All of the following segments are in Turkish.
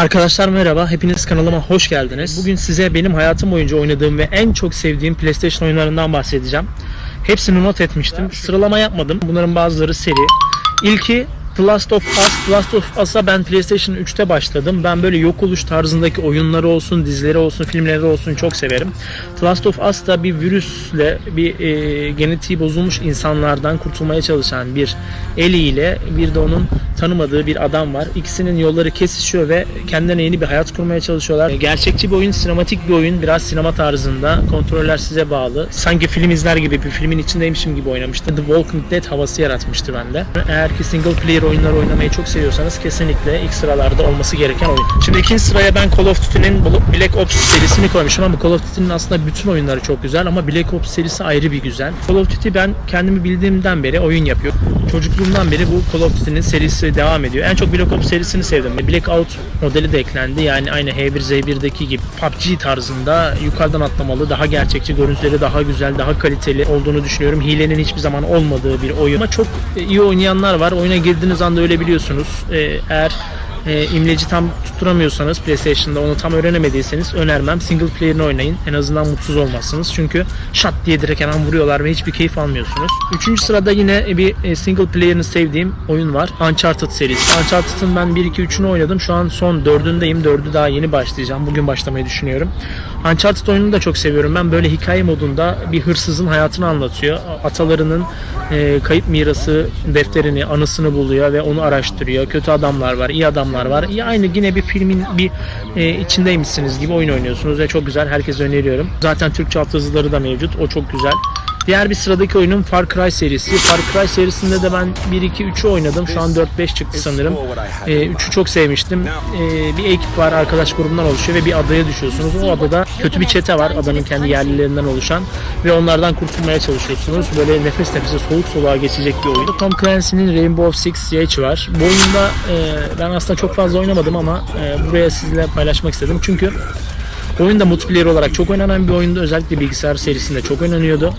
Arkadaşlar merhaba, hepiniz kanalıma hoş geldiniz. Bugün size benim hayatım boyunca oynadığım ve en çok sevdiğim PlayStation oyunlarından bahsedeceğim. Hepsini not etmiştim. Sıralama yapmadım. Bunların bazıları seri. İlki The Last of Us. Last of Us'a ben PlayStation 3'te başladım. Ben böyle yok oluş tarzındaki oyunları olsun, dizileri olsun, filmleri olsun çok severim. The Last of Us da bir virüsle, bir e, genetiği bozulmuş insanlardan kurtulmaya çalışan bir Ellie ile bir de onun tanımadığı bir adam var. İkisinin yolları kesişiyor ve kendilerine yeni bir hayat kurmaya çalışıyorlar. E, Gerçekçi bir oyun, sinematik bir oyun. Biraz sinema tarzında. Kontroller size bağlı. Sanki film izler gibi bir filmin içindeymişim gibi oynamıştı. The Walking Dead havası yaratmıştı bende. Eğer ki single player oyunları oynamayı çok seviyorsanız kesinlikle ilk sıralarda olması gereken oyun. Şimdi ikinci sıraya ben Call of Duty'nin Black Ops serisini koymuşum ama Call of Duty'nin aslında bütün oyunları çok güzel ama Black Ops serisi ayrı bir güzel. Call of Duty ben kendimi bildiğimden beri oyun yapıyor. Çocukluğumdan beri bu Call of Duty'nin serisi devam ediyor. En çok Black Ops serisini sevdim. Blackout modeli de eklendi. Yani aynı H1Z1'deki gibi PUBG tarzında yukarıdan atlamalı, daha gerçekçi, görüntüleri daha güzel, daha kaliteli olduğunu düşünüyorum. Hilenin hiçbir zaman olmadığı bir oyun. Ama çok iyi oynayanlar var. Oyuna girdiğiniz anda öyle biliyorsunuz. Ee, eğer e, imleci tam tutturamıyorsanız PlayStation'da onu tam öğrenemediyseniz önermem. Single player'ını oynayın. En azından mutsuz olmazsınız. Çünkü şat diye direkt hemen vuruyorlar ve hiçbir keyif almıyorsunuz. Üçüncü sırada yine bir e, single player'ını sevdiğim oyun var. Uncharted serisi. Uncharted'ın ben 1-2-3'ünü oynadım. Şu an son dördündeyim. Dördü daha yeni başlayacağım. Bugün başlamayı düşünüyorum. Uncharted oyununu da çok seviyorum. Ben böyle hikaye modunda bir hırsızın hayatını anlatıyor. Atalarının e, kayıp mirası defterini, anısını buluyor ve onu araştırıyor. Kötü adamlar var, iyi adamlar var. Ya aynı yine bir filmin bir e, içindeymişsiniz gibi oyun oynuyorsunuz ve çok güzel. Herkese öneriyorum. Zaten Türkçe altyazıları da mevcut. O çok güzel. Diğer bir sıradaki oyunum Far Cry serisi. Far Cry serisinde de ben 1 2 3'ü oynadım. Şu an 4 5 çıktı sanırım. E, 3'ü çok sevmiştim. E, bir ekip var, arkadaş grubundan oluşuyor ve bir adaya düşüyorsunuz. O adada kötü bir çete var. Adanın kendi yerlilerinden oluşan ve onlardan kurtulmaya çalışıyorsunuz. Böyle nefes nefese soğuk soluğa geçecek bir oyun. Tom Clancy'nin Rainbow Six Siege var. Bu oyunda e, ben aslında çok fazla oynamadım ama e, buraya sizinle paylaşmak istedim. Çünkü Oyun da multiplayer olarak çok oynanan bir oyundu. Özellikle bilgisayar serisinde çok oynanıyordu.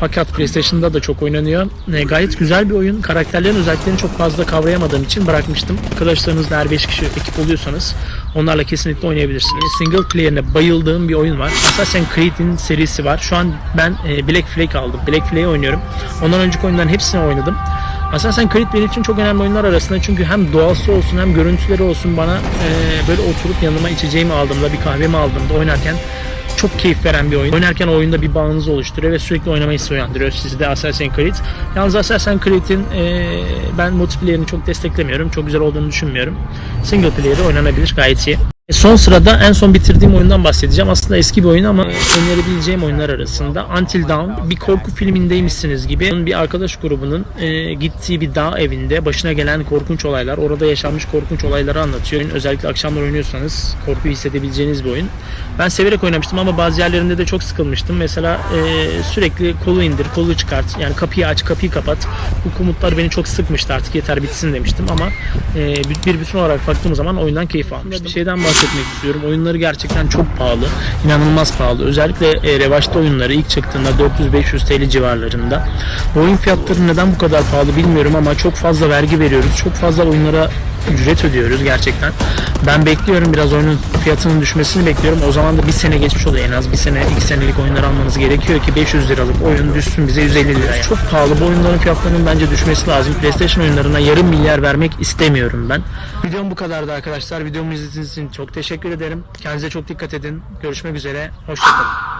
Fakat PlayStation'da da çok oynanıyor. E, gayet güzel bir oyun. Karakterlerin özelliklerini çok fazla kavrayamadığım için bırakmıştım. Arkadaşlarınızla eğer 5 kişi ekip oluyorsanız onlarla kesinlikle oynayabilirsiniz. Single player'ine bayıldığım bir oyun var. Assassin's Creed'in serisi var. Şu an ben e, Black Flag aldım. Black Flag'i oynuyorum. Ondan önceki oyunların hepsini oynadım. Assassin's Creed benim için çok önemli oyunlar arasında çünkü hem doğası olsun hem görüntüleri olsun bana e, böyle oturup yanıma içeceğimi aldığımda bir kahvemi aldığımda oynarken çok keyif veren bir oyun. Oynarken oyunda bir bağınızı oluşturuyor ve sürekli oynama hissi uyandırıyor sizde Assassin's Creed. Yalnız Assassin's Creed'in e, ben multiplayer'ini çok desteklemiyorum. Çok güzel olduğunu düşünmüyorum. Single player'ı oynanabilir gayet iyi. E, Son sırada en son bitirdiğim oyundan bahsedeceğim. Aslında eski bir oyun ama önerebileceğim oyunlar arasında Until Dawn bir korku filmindeymişsiniz gibi bir arkadaş grubunun e, gittiği bir dağ evinde başına gelen korkunç olaylar, orada yaşanmış korkunç olayları anlatıyor. Oyun Özellikle akşamlar oynuyorsanız korkuyu hissedebileceğiniz bir oyun. Ben severek oynamıştım ama bazı yerlerinde de çok sıkılmıştım. Mesela e, sürekli kolu indir, kolu çıkart, yani kapıyı aç, kapıyı kapat. Bu komutlar beni çok sıkmıştı artık yeter bitsin demiştim ama e, bir, bütün olarak baktığım zaman oyundan keyif almıştım. Bir şeyden bahsetmek istiyorum. Oyunları gerçekten çok pahalı. inanılmaz pahalı. Özellikle e, revaçta oyunları ilk çıktığında 400-500 TL civarlarında. Bu oyun fiyatları neden bu kadar pahalı bilmiyorum ama çok fazla vergi veriyoruz. Çok fazla oyunlara ücret ödüyoruz gerçekten. Ben bekliyorum biraz oyunun fiyatının düşmesini bekliyorum. O zaman da bir sene geçmiş oluyor en az. Bir sene, iki senelik oyunlar almanız gerekiyor ki 500 liralık oyun düşsün bize 150 liraya. Çok pahalı. Bu oyunların fiyatlarının bence düşmesi lazım. PlayStation oyunlarına yarım milyar vermek istemiyorum ben. Videom bu kadardı arkadaşlar. Videomu izlediğiniz için çok teşekkür ederim. Kendinize çok dikkat edin. Görüşmek üzere. Hoşçakalın.